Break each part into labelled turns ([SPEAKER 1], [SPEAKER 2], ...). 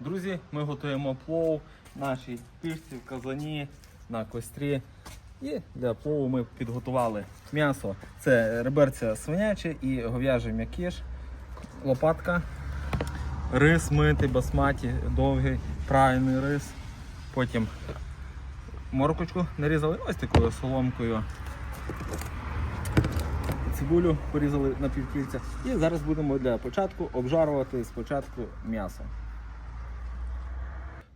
[SPEAKER 1] Друзі, ми готуємо плов нашій пічці в казані на кострі. І для плову ми підготували м'ясо. Це реберця свиняче і говяжий м'якіш, лопатка, рис митий, басматі, довгий, правильний рис. Потім моркочку нарізали ось такою соломкою. Цибулю порізали на півкільця. І зараз будемо для початку обжарувати спочатку м'ясо.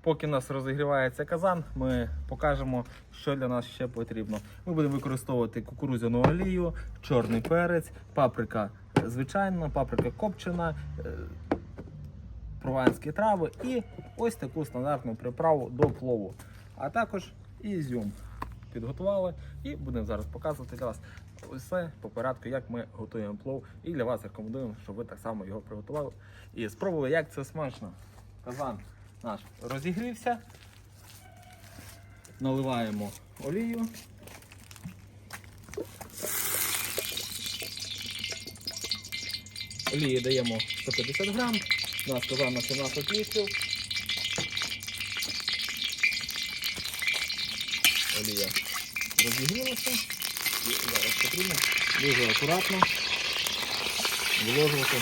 [SPEAKER 1] Поки у нас розігрівається казан, ми покажемо, що для нас ще потрібно. Ми будемо використовувати кукурудзяну олію, чорний перець, паприка звичайна, паприка копчена, е, прованські трави і ось таку стандартну приправу до плову. А також ізюм підготували і будемо зараз показувати для вас усе по порядку, як ми готуємо плов. І для вас рекомендуємо, щоб ви так само його приготували і спробували, як це смачно. Казан наш розігрівся. Наливаємо олію. Олії даємо 150 грам. Нас казан на 17 літрів. Олія розігрілася. І зараз потрібно дуже акуратно виложувати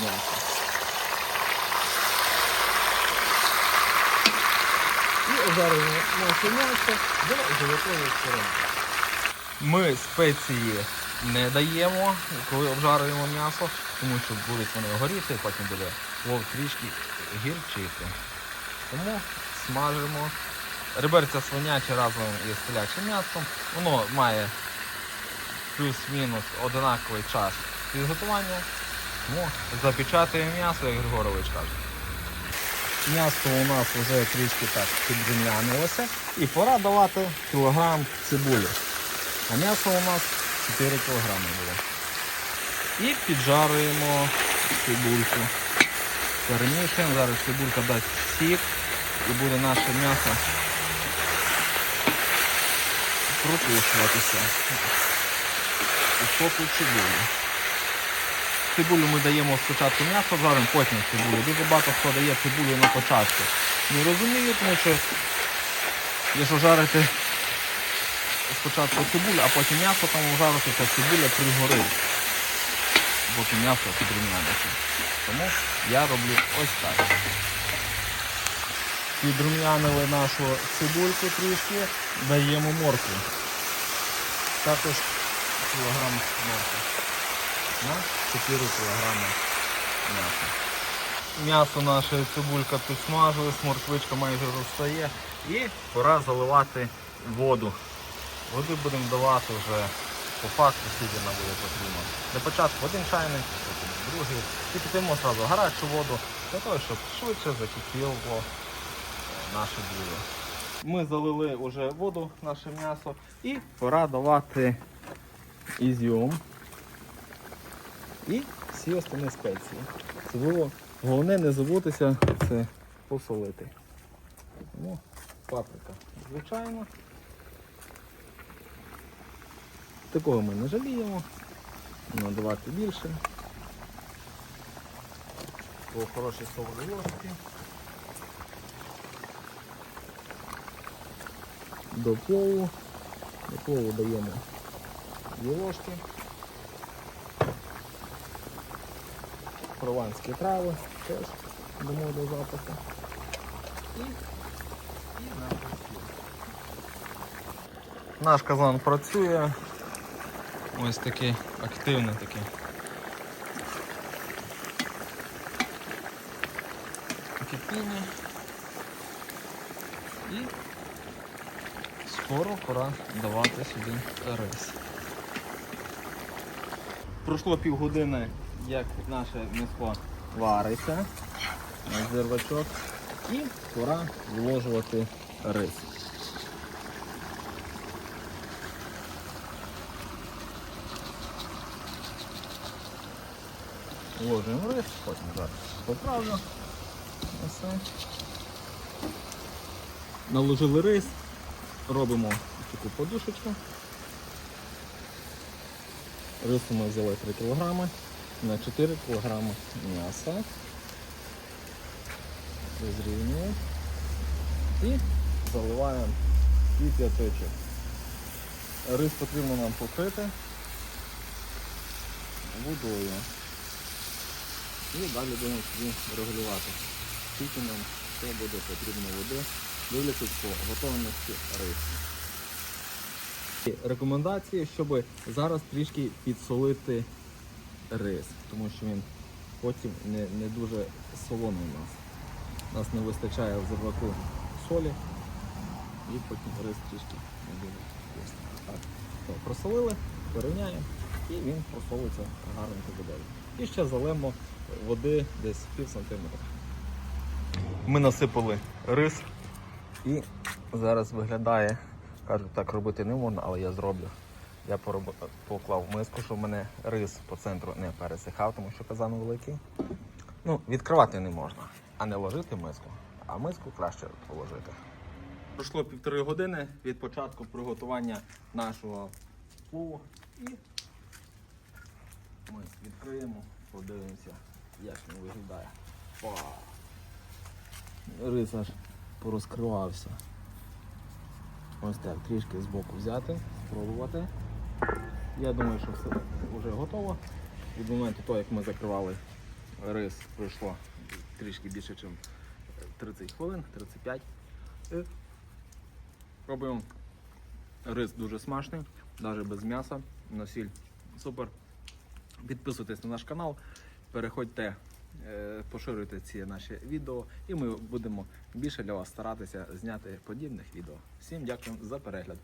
[SPEAKER 1] м'ясо. Наше м'ясо до золотої сторони. Ми спеції не даємо, коли обжарюємо м'ясо, тому що будуть вони горіти, потім буде плов трішки гірчити. Тому смажимо. Реберця свиняче разом із телячим м'ясом. Воно має плюс-мінус однаковий час підготування. Тому запечатуємо м'ясо, як Григорович каже. М'ясо у нас вже трішки так підрум'янилося. І пора давати кілограм цибулі. А м'ясо у нас 4 кілограми було. І піджарюємо цибульку. Перемішуємо, зараз цибулька дасть сік і буде наше м'ясо прокушуватися. У соку цибулі. Цибулю ми даємо спочатку м'ясо, жаримо, потім цибулю. Дуже багато хто дає цибулю на початку. Не розумію, тому що якщо жарити спочатку цибулю, а потім м'ясо там жарити, то цибуля пригорить, поки м'ясо підрум'яниться. Тому я роблю ось так. Підрум'янили нашу цибульку трішки, даємо моркву. Також кілограм моркви на 4 кілограми м'яса. М'ясо наше цибулька підсмажилась, морквичка майже розстає і пора заливати воду. Води будемо давати вже по факту, скільки нам буде потрібно. Для початку один чайник, потім другий. І підемо одразу гарячу воду, для того, щоб швидше закипіло наше блюдо. Ми залили вже воду, наше м'ясо, і пора давати ізюм і всі останні спеції. Було головне не забутися це посолити. Тому паприка, звичайно. Такого ми не жаліємо. Надавати більше. По хорошій солодій ложці. До плову. До плову даємо дві ложки. Прованські трави теж дамо до запаху. І, і на постіль. Наш казан працює. Ось такий активний такий. Кипіння. І скоро пора давати сюди рис. Пройшло півгодини, як наше м'ясо вариться на зірвачок. І пора вложувати рис. Вложуємо рис, потім зараз поправлю. Все. Наложили рис, робимо таку подушечку. Рису ми взяли 3 кг на 4 кг м'яса. розрівнюємо і заливаємо кип'яточок. Рис потрібно нам покрити водою. І далі будемо собі регулювати. Скільки нам ще буде потрібно води, дивлячись по готовності рису. Рекомендації, щоб зараз трішки підсолити рис, тому що він потім не, не дуже солоний у нас. У нас не вистачає в зерваку солі і потім рис трішки не дуже вкусний. Так, то, просолили, порівняємо і він просолиться гарненько водою. І ще залимо води десь пів сантиметра. Ми насипали рис і зараз виглядає, кажуть, так робити не можна, але я зроблю. Я поклав миску, щоб мене рис по центру не пересихав, тому що казан великий. Ну, відкривати не можна, а не ложити миску, а миску краще положити. Пройшло півтори години від початку приготування нашого плову і ми відкриємо, подивимося, як він виглядає. Вау! Рис аж порозкривався. Ось так, трішки збоку взяти, спробувати. Я думаю, що все вже готово. Від моменту того, як ми закривали рис, пройшло трішки більше, ніж 30 хвилин, 35. І Пробуємо. Рис дуже смачний, навіть без м'яса, на сіль супер. Підписуйтесь на наш канал, переходьте, е, поширюйте ці наші відео, і ми будемо більше для вас старатися зняти подібних відео. Всім дякую за перегляд.